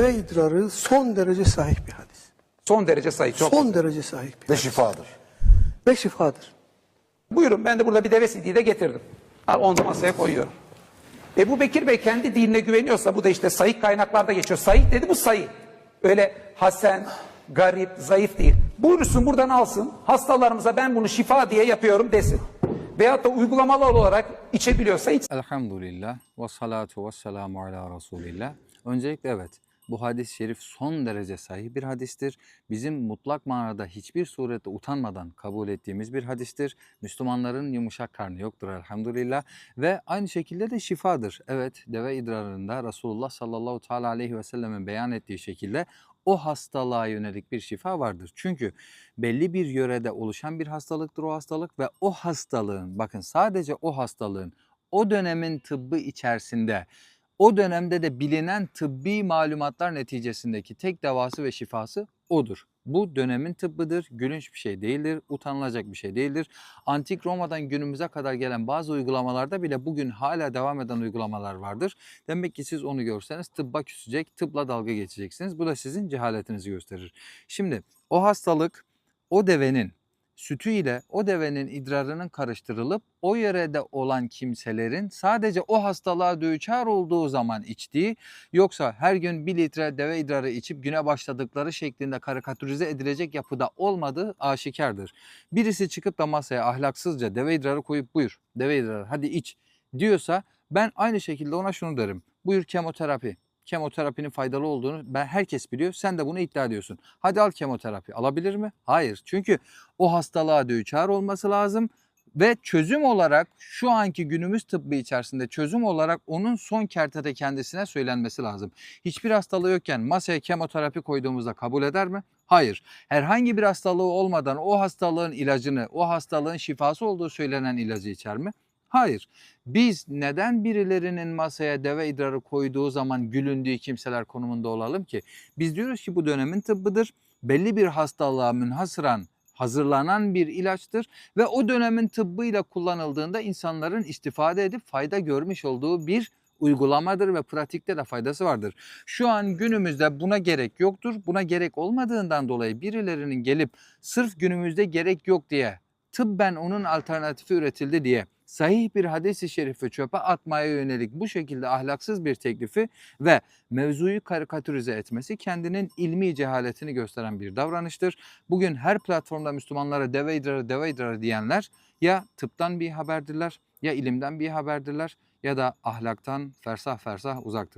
Ve idrarı son derece sahih bir hadis. Son derece sayı çok. Son derece sahih bir Ve şifadır. ve şifadır. Buyurun ben de burada bir deve sidiği de getirdim. Al onu da masaya koyuyorum. Ebu Bekir Bey kendi dinine güveniyorsa bu da işte sayık kaynaklarda geçiyor. Sayık dedi bu sayı. Öyle hasen, garip, zayıf değil. Buyursun buradan alsın. Hastalarımıza ben bunu şifa diye yapıyorum desin. Veyahut da uygulamalı olarak içebiliyorsa içsin. Elhamdülillah ve salatu ve selamu ala Resulillah. Öncelikle evet bu hadis-i şerif son derece sahih bir hadistir. Bizim mutlak manada hiçbir surette utanmadan kabul ettiğimiz bir hadistir. Müslümanların yumuşak karnı yoktur elhamdülillah. Ve aynı şekilde de şifadır. Evet deve idrarında Resulullah sallallahu teala aleyhi ve sellemin beyan ettiği şekilde o hastalığa yönelik bir şifa vardır. Çünkü belli bir yörede oluşan bir hastalıktır o hastalık ve o hastalığın bakın sadece o hastalığın o dönemin tıbbı içerisinde o dönemde de bilinen tıbbi malumatlar neticesindeki tek davası ve şifası odur. Bu dönemin tıbbıdır, gülünç bir şey değildir, utanılacak bir şey değildir. Antik Roma'dan günümüze kadar gelen bazı uygulamalarda bile bugün hala devam eden uygulamalar vardır. Demek ki siz onu görseniz tıbba küsecek, tıpla dalga geçeceksiniz. Bu da sizin cehaletinizi gösterir. Şimdi o hastalık o devenin sütü ile o devenin idrarının karıştırılıp o yörede olan kimselerin sadece o hastalığa düçar olduğu zaman içtiği yoksa her gün bir litre deve idrarı içip güne başladıkları şeklinde karikatürize edilecek yapıda olmadığı aşikardır. Birisi çıkıp da masaya ahlaksızca deve idrarı koyup buyur deve idrarı hadi iç diyorsa ben aynı şekilde ona şunu derim. Buyur kemoterapi. Kemoterapinin faydalı olduğunu ben herkes biliyor. Sen de bunu iddia ediyorsun. Hadi al kemoterapi. Alabilir mi? Hayır. Çünkü o hastalığa düçar olması lazım ve çözüm olarak şu anki günümüz tıbbı içerisinde çözüm olarak onun son kertede kendisine söylenmesi lazım. Hiçbir hastalığı yokken masaya kemoterapi koyduğumuzda kabul eder mi? Hayır. Herhangi bir hastalığı olmadan o hastalığın ilacını, o hastalığın şifası olduğu söylenen ilacı içer mi? Hayır. Biz neden birilerinin masaya deve idrarı koyduğu zaman gülündüğü kimseler konumunda olalım ki? Biz diyoruz ki bu dönemin tıbbıdır. Belli bir hastalığa münhasıran hazırlanan bir ilaçtır ve o dönemin tıbbıyla kullanıldığında insanların istifade edip fayda görmüş olduğu bir uygulamadır ve pratikte de faydası vardır. Şu an günümüzde buna gerek yoktur. Buna gerek olmadığından dolayı birilerinin gelip sırf günümüzde gerek yok diye tıbben onun alternatifi üretildi diye sahih bir hadis-i şerifi çöpe atmaya yönelik bu şekilde ahlaksız bir teklifi ve mevzuyu karikatürize etmesi kendinin ilmi cehaletini gösteren bir davranıştır. Bugün her platformda Müslümanlara deve idrarı deve idrarı diyenler ya tıptan bir haberdirler ya ilimden bir haberdirler ya da ahlaktan fersah fersah uzaktır.